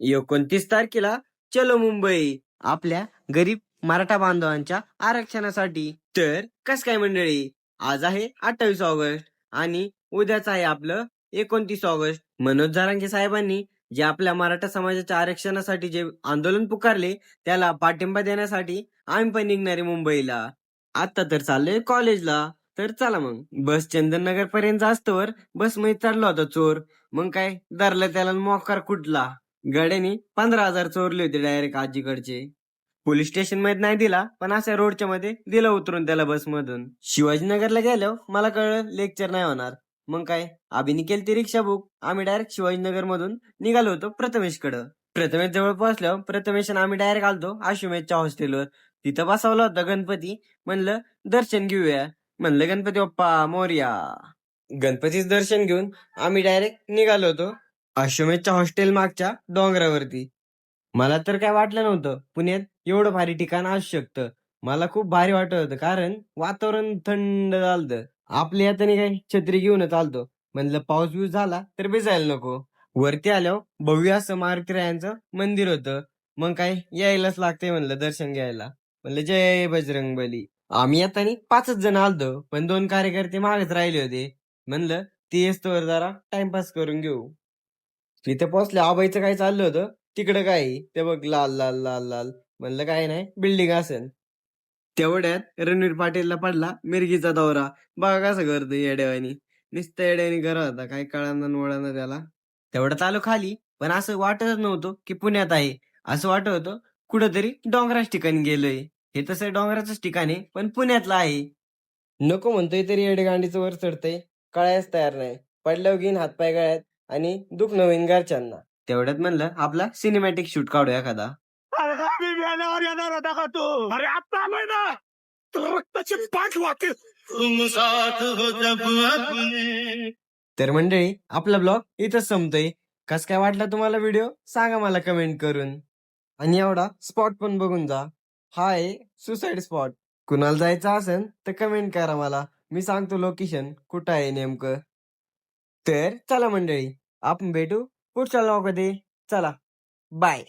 एकोणतीस तारखेला चलो मुंबई आपल्या गरीब मराठा बांधवांच्या आरक्षणासाठी. तर कस काय मंडळी आज आहे अठ्ठावीस ऑगस्ट आणि उद्याच आहे आपलं एकोणतीस ऑगस्ट. मनोज जारांगे साहेबांनी जे आपल्या मराठा समाजाच्या आरक्षणासाठी जे आंदोलन पुकारले त्याला पाठिंबा देण्यासाठी आम्ही पण निघणारे मुंबईला. आता तर चाललोय कॉलेजला. तर चला मग बस चंदननगर पर्यंत असतोवर बसमध्ये चढलो होता चोर. मग काय धरलं त्याला मोकार कुठला? गड्यानी पंधरा हजार चोरले होते डायरेक्ट आजीकडचे. पोलीस स्टेशनमध्ये नाही दिला पण अशा रोडच्या मध्ये दिलं उतरून त्याला बस मधून. शिवाजीनगरला गेलो मला कळलं लेक्चर नाही होणार. मग काय? आम्ही केली ती रिक्षा बुक आम्ही डायरेक्ट शिवाजीनगर मधून निघालो होतो प्रथमेशकडं. प्रथमेश जवळ पोहोचल्यावर प्रथमेश आम्ही डायरेक्ट आलतो आशुमेशच्या हॉस्टेलवर तिथं बसवला होता गणपती. म्हणलं दर्शन घेऊया. म्हणलं गणपती बाप्पा मोर्या. गणपतीच दर्शन घेऊन आम्ही डायरेक्ट निघालो होतो. अश्वमेधच्या हॉस्टेल मागच्या डोंगरावरती. मला तर काय वाटलं नव्हतं. पुण्यात एवढं भारी ठिकाण असू शकतं. मला खूप भारी वाटत होतं कारण वातावरण थंड झालं आपल्या हाताने काय छत्री घेऊनच आलतो म्हणलं पाऊस बिऊस झाला तर भिजायला नको. वरती आल्यावर भव्य असं मारुतीरायांचं मंदिर होतं. मग काय यायलाच लागतंय म्हणलं दर्शन घ्यायला. म्हणलं जय बजरंग बली. आम्ही आता पाचच जण आलतो पण दोन कार्यकर्ते मागत राहिले होते. म्हणलं तेच येस्तोवर जरा टाइमपास करून घेऊ. तिथे पोहोचले आबाईचं काय चाललं होतं? तिकडं काय ते बघ लाल लाल लाल लाल. म्हणलं काय नाही बिल्डिंग असेल. तेवढ्यात रणवीर पाटीलला पडला मिरगीचा दौरा. बघा कसं करतो येड्यावानी. नुसतं येड्यावानी घर होता काही कळांना नोळांना त्याला. तेवढं आलो खाली पण असं वाटतच नव्हतं की पुण्यात आहे. असं वाटत होतं कुठंतरी डोंगराच ठिकाणी गेलोय. हे तसं डोंगराचंच ठिकाण आहे पण पुण्यातलं आहे. नको म्हणतोय तरी येडेगांडीचं वर चढतंय. कळायच तयार नाही. पडल्यावर घेईन हातपाय गळ्यात. आणि दुख नवीन घरच्यांना. तेवढ्यात म्हणलं आपला सिनेमॅटिक शूट काढूया एखादा. अरे मी मेल्यावर येणार होता का तू? अरे आता आलोय ना. तर रक्ताची पाठ वाकेल तुम साथ हो जब अपने. तर मंडळी आपला ब्लॉग इथंच संपतोय. कस काय वाटला तुम्हाला व्हिडिओ? सांगा मला कमेंट करून. आणि एवढा स्पॉट पण बघून जा. हा आहे सुसाईड स्पॉट कुणाला जायचं असेल तर कमेंट करा मला. मी सांगतो लोकेशन कुठं आहे नेमकं. तर चला मंडळी आपण भेटू पुढच्या ब्लॉग चला बाय